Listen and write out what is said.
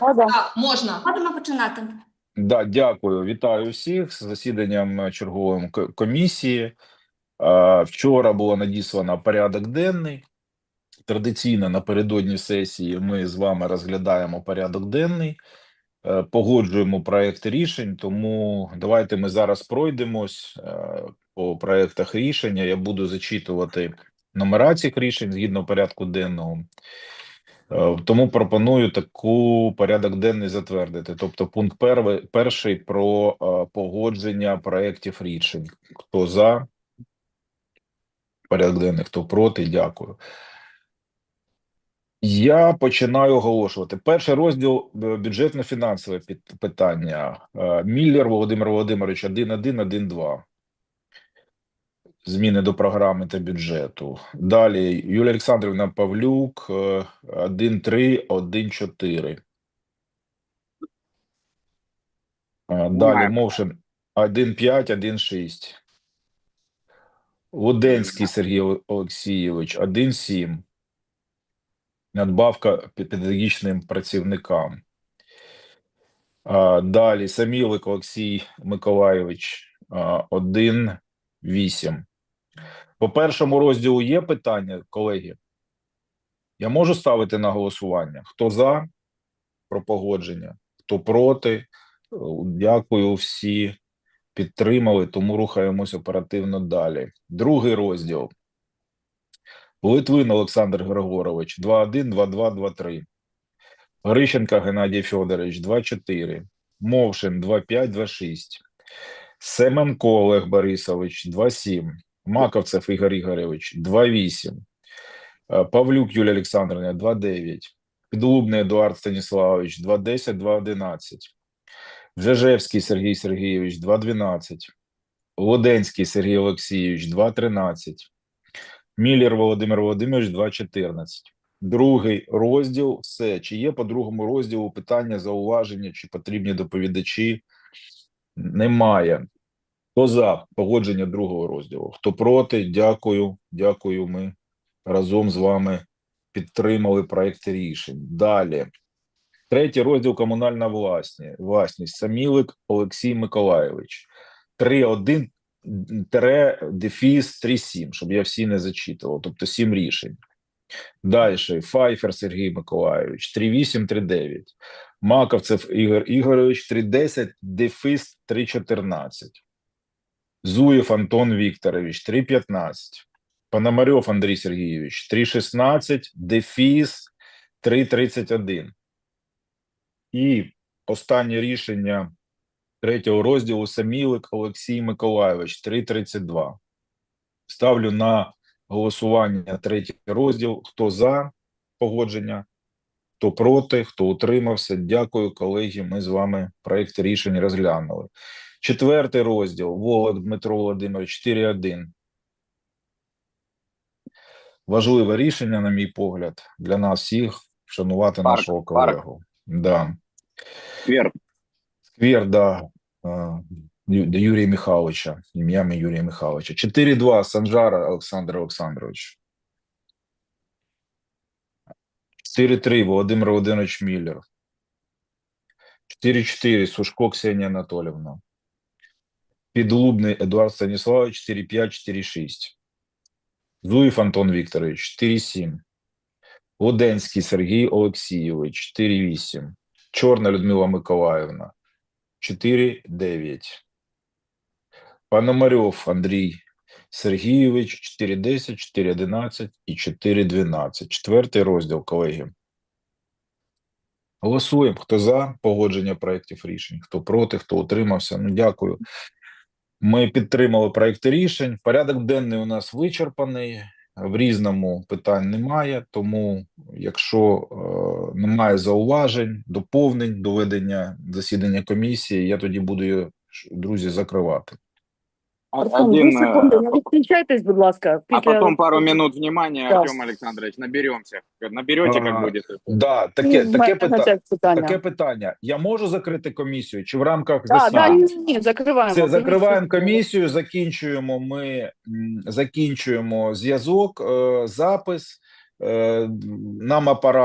Да-да. Так, можна. Можемо починати. Да, дякую. Вітаю всіх з засіданням чергової комісії. Вчора було надіслано порядок денний. Традиційно напередодні сесії ми з вами розглядаємо порядок денний, е, погоджуємо проекти рішень. Тому давайте ми зараз пройдемось е, по проектах рішення. Я буду зачитувати номера цих рішень згідно порядку денного. Е, Тому пропоную таку порядок денний затвердити. Тобто, пункт перший, перший про е, погодження проєктів рішень. Хто за? Порядок денний, хто проти? Дякую. Я починаю оголошувати. Перший розділ е, бюджетно-фінансове питання. Міллер Володимир Володимирович 1.1.1.2. Зміни до програми та бюджету. Далі Юлія Олександрівна Павлюк е, 1.3, 1.4. Е, Далі Мовшин 1.5, 1.6. Луденський Сергій Оле- Олексійович 1.7. Надбавка педагогічним працівникам. Далі Самілик Олексій Миколайович а, 1.8. По першому розділу є питання, колеги? Я можу ставити на голосування. Хто за про погодження, хто проти? Е, Дякую, всі підтримали, тому рухаємось оперативно далі. Другий розділ. Литвин Олександр Григорович 2-1, 2-2, 2-3. Грищенка Геннадій Федорович 2-4. Мовшин 2-5, 2-6. Семенко Олег Борисович 2-7. Маковцев Ігор Ігорович 2-8. Е, Павлюк Юлія Олександрівна 2-9. Підлубний Едуард Станіславович 2-10, 2-11. Жежевський Сергій Сергійович 2-12. Лоденський Сергій Олексійович 2-13. Міллер Володимир Володимирович 2.14. Другий розділ. Все. Чи є по другому розділу питання, зауваження, чи потрібні доповідачі? Немає. Хто за погодження другого розділу? Хто проти? Дякую. Дякую. Ми разом з вами підтримали проекти рішень. Далі. Третій розділ комунальна власні, власність. Самілик Олексій Миколайович. 3.1 тире дефіс 3.7, щоб я всі не зачитував, тобто 7 рішень. Далі Файфер Сергій Миколайович 3.8, 3.9. Маковцев Ігор Ігорович 3.10, дефіс 3.14. Зуєв Антон Вікторович 3.15. Пономарьов Андрій Сергійович 3.16, дефіс 3.31. І останнє рішення третього розділу Самілик Олексій Миколайович 3.32. Ставлю на голосування третій розділ. Хто за погодження, хто проти, хто утримався. Дякую, колеги. Ми з вами проєкт рішень розглянули. Четвертий розділ. Волод Дмитро Володимирович 4.1. Важливе рішення, на мій погляд, для нас всіх вшанувати Парк, нашого парк. колегу. Да. Сквер. Сквер, да, Юрія Михайловича, ім'ями Юрія Михайловича. 4-2, Санжара Олександр Олександрович. 4-3, Володимир Володимирович Міллер. 4-4, Сушко Ксенія Анатолівна. Підлубний Едуард Станіславович, 4-5, 4-6. Зуєв Антон Вікторович, 4-7. Луденський Сергій Олексійович, 4-8. Чорна Людмила Миколаївна, 4-9. Пономарьов Андрій Сергійович 4.10, 4.11 і 4.12. Четвертий розділ, колеги. Голосуємо. Хто за погодження проєктів рішень, хто проти, хто утримався. Ну, дякую. Ми підтримали проекти рішень. Порядок денний у нас вичерпаний. В різному питань немає. Тому, якщо е, немає зауважень, доповнень доведення засідання комісії, я тоді буду друзі, закривати. Артем, Один, э, секунди, не відключайтесь, будь ласка. а потом пару минут внимания, Да. Артем Александрович, наберемся. Наберете, А, как будет. Да, Ну, таке, в таке, мене пита... питання. таке питання. Я можу закрити комісію чи в рамках Да, да, засідання? ні, ні, закриваємо. Це комісію. закриваємо комісію, закінчуємо ми м, закінчуємо зв'язок, е, запис. Е, Нам апарат